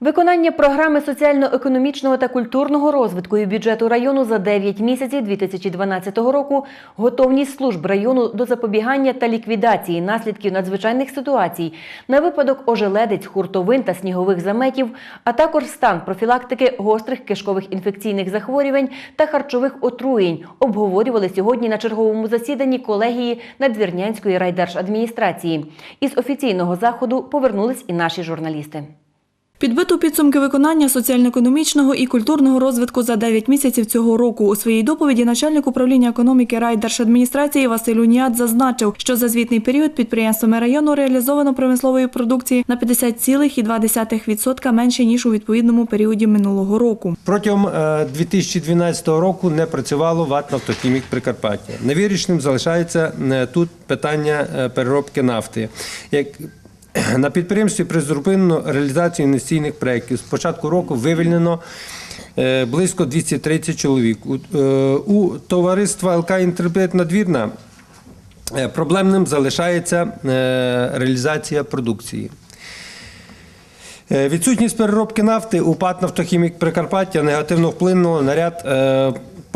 Виконання програми соціально-економічного та культурного розвитку і бюджету району за 9 місяців 2012 року, готовність служб району до запобігання та ліквідації наслідків надзвичайних ситуацій на випадок ожеледиць, хуртовин та снігових заметів, а також стан профілактики гострих кишкових інфекційних захворювань та харчових отруєнь обговорювали сьогодні на черговому засіданні колегії Надвірнянської райдержадміністрації. Із офіційного заходу повернулись і наші журналісти. Підбито підсумки виконання соціально-економічного і культурного розвитку за 9 місяців цього року. У своїй доповіді начальник управління економіки райдержадміністрації Василь Уніат зазначив, що за звітний період підприємствами району реалізовано промислової продукції на 50,2% менше ніж у відповідному періоді минулого року. Протягом е, 2012 року не працювало ВАТ «Нафтохімік Прикарпаття. Невирішеним залишається е, тут питання е, переробки нафти. Як на підприємстві призупинено реалізацію інвестиційних проєктів. З початку року вивільнено е, близько 230 чоловік. У, е, товариства ЛК «Інтерпрет Надвірна» е, проблемним залишається реалізація продукції. Відсутність переробки нафти у ПАТ «Нафтохімік Прикарпаття негативно вплинула на ряд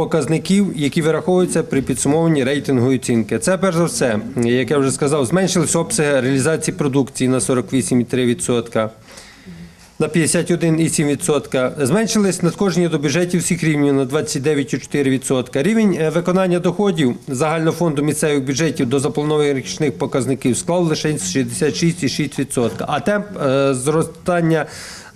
показників, які вираховуються при підсумовуванні рейтингової оцінки. Це перш за все, як я вже сказав, зменшились обсяги реалізації продукції на 48,3%. На 51,7%. Зменшились надходження до бюджетів всіх рівнів на 29,4%. Рівень е, виконання доходів загального фонду місцевих бюджетів до запланованих річних показників склав лише 66,6%. А темп е, зростання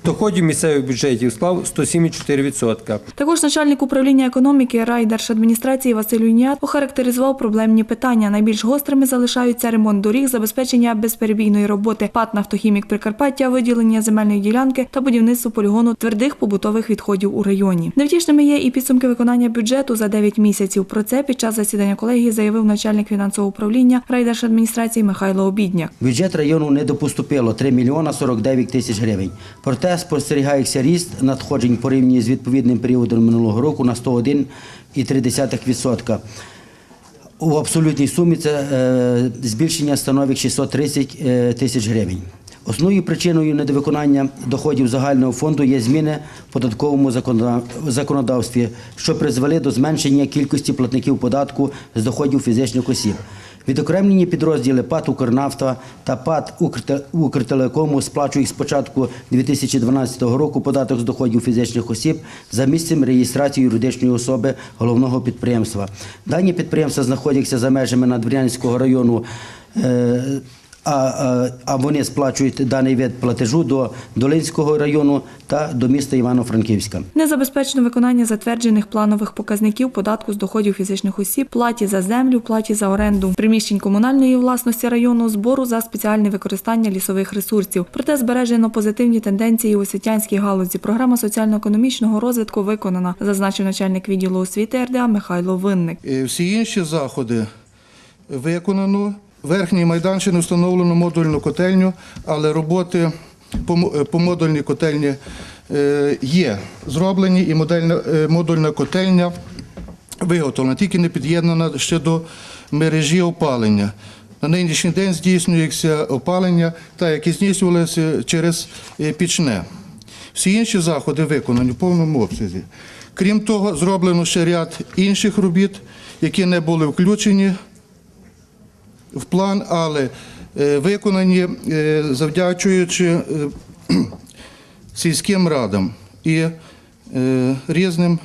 доходів місцевих бюджетів склав 107,4%. Також начальник управління економіки райдержадміністрації Василь Уніат охарактеризував проблемні питання. Найбільш гострими залишаються ремонт доріг, забезпечення безперебійної роботи ПАТ «Нафтохімік Прикарпаття», виділення земельної ділянки та будівництво полігону твердих побутових відходів у районі. Невтішними є і підсумки виконання бюджету за 9 місяців. Про це під час засідання колегії заявив начальник фінансового управління райдержадміністрації Михайло Обідняк. Бюджет району не допоступило 3 мільйона 49 тисяч гривень. Проте спостерігається ріст надходжень порівняно з відповідним періодом минулого року на 101,3%. У абсолютній сумі це е, збільшення становить 630 е, тисяч гривень. Основною причиною недовиконання доходів загального фонду є зміни в податковому законода- законодавстві, що призвели до зменшення кількості платників податку з доходів фізичних осіб. Відокремлені підрозділи ПАТ «Укрнафта» та ПАТ «Укрте- «Укртелекому» сплачують з початку 2012 року податок з доходів фізичних осіб за місцем реєстрації юридичної особи головного підприємства. Дані підприємства знаходяться за межами Надвірянського району. е, а, а, а вони сплачують даний вид платежу до Долинського району та до міста Івано-Франківська. Не забезпечено виконання затверджених планових показників податку з доходів фізичних осіб, платі за землю, платі за оренду, приміщень комунальної власності району, збору за спеціальне використання лісових ресурсів. Проте збережено позитивні тенденції у освітянській галузі. Програма соціально-економічного розвитку виконана, зазначив начальник відділу освіти РДА Михайло Винник. Е, Всі інші заходи виконано. Верхній майданчині встановлено модульну котельню, але роботи по мо- по модульній котельні е, є зроблені, і е, модульна котельня виготовлена, тільки не під'єднана ще до мережі опалення. На нинішній день здійснюється опалення, та як і здійснювалося через е, пічне. Всі інші заходи виконані в повному обсязі. Крім того, зроблено ще ряд інших робіт, які не були включені в план, але е, виконані е, завдячуючи е, сільським радам і різним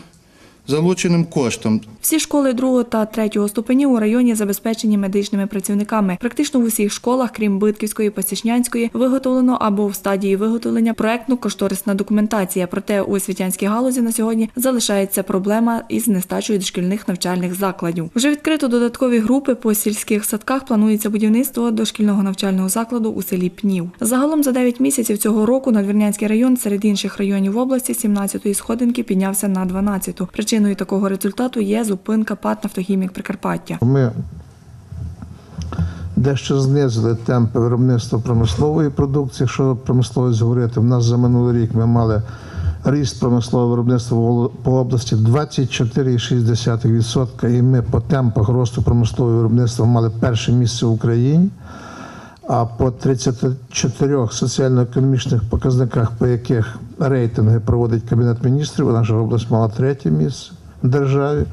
залученим коштам. Всі школи другого та третього ступенів у районі забезпечені медичними працівниками. Практично в усіх школах, крім Битківської Пасічнянської, виготовлено або в стадії виготовлення проектно-кошторисна документація. Проте у освітянській галузі на сьогодні залишається проблема із нестачою дошкільних навчальних закладів. Вже відкрито додаткові групи по сільських садках. Планується будівництво дошкільного навчального закладу у селі Пнів. Загалом за 9 місяців цього року Надвірнянський район серед інших районів області 17-ї сходинки піднявся на 12-ту. Причиною такого результату є зупинка ПАТ «Нафтохімік Прикарпаття». Ми дещо знизили темпи виробництва промислової продукції. Якщо промисловість говорити, в нас за минулий рік ми мали ріст промислового виробництва по області 24,6%. І ми по темпах росту промислового виробництва мали перше місце в Україні. А по 34 соціально-економічних показниках, по яких рейтинги проводить Кабінет міністрів, наша область мала третє місце державі,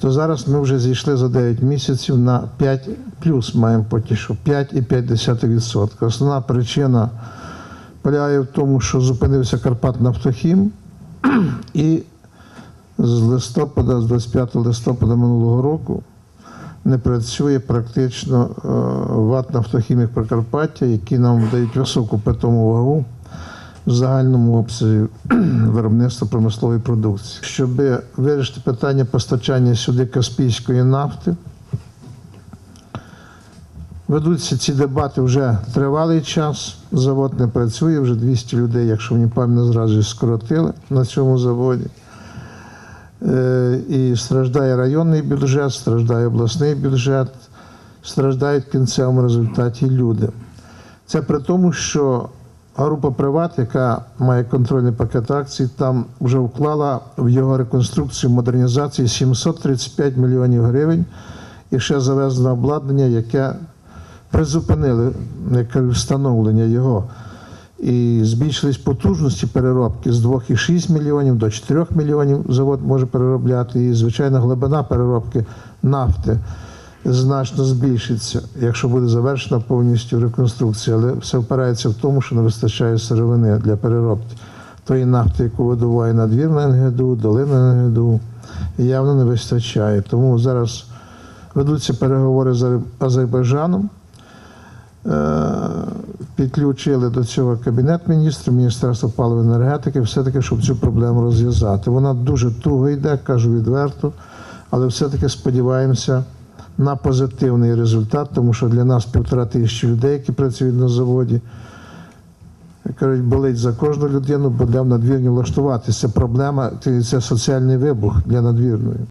то зараз ми вже зійшли за 9 місяців на 5 плюс маємо що 5,5%. Основна причина полягає в тому, що зупинився Карпат Нафтохім і з листопада, з 25 листопада минулого року не працює практично е, ВАТ «Нафтохімік Прикарпаття, які нам дають високу питому вагу в загальному обсязі виробництва промислової продукції. Щоб вирішити питання постачання сюди Каспійської нафти, ведуться ці дебати вже тривалий час. Завод не працює, вже 200 людей, якщо мені пам'ять зразу скоротили на цьому заводі. Е, І страждає районний бюджет, страждає обласний бюджет, страждають в кінцевому результаті люди. Це при тому, що група Приват, яка має контрольний пакет акцій, там вже вклала в його реконструкцію модернізацію 735 мільйонів гривень і ще завезено обладнання, яке призупинили як кажуть, встановлення його. І збільшились потужності переробки з 2,6 мільйонів до 4 мільйонів завод може переробляти. І, звичайно, глибина переробки нафти значно збільшиться, якщо буде завершена повністю реконструкція. Але все впирається в тому, що не вистачає сировини для переробки тої нафти, яку видобуває надвірна НГДУ, долина НГДУ, явно не вистачає. Тому зараз ведуться переговори з Азербайджаном. Е, підключили до цього Кабінет міністрів, Міністерство паливо енергетики, все-таки, щоб цю проблему розв'язати. Вона дуже туго йде, кажу відверто, але все-таки сподіваємося на позитивний результат, тому що для нас півтора тисячі людей, які працюють на заводі. Кажуть, болить за кожну людину, бо для надвірні влаштуватися. Це проблема, це соціальний вибух для надвірної.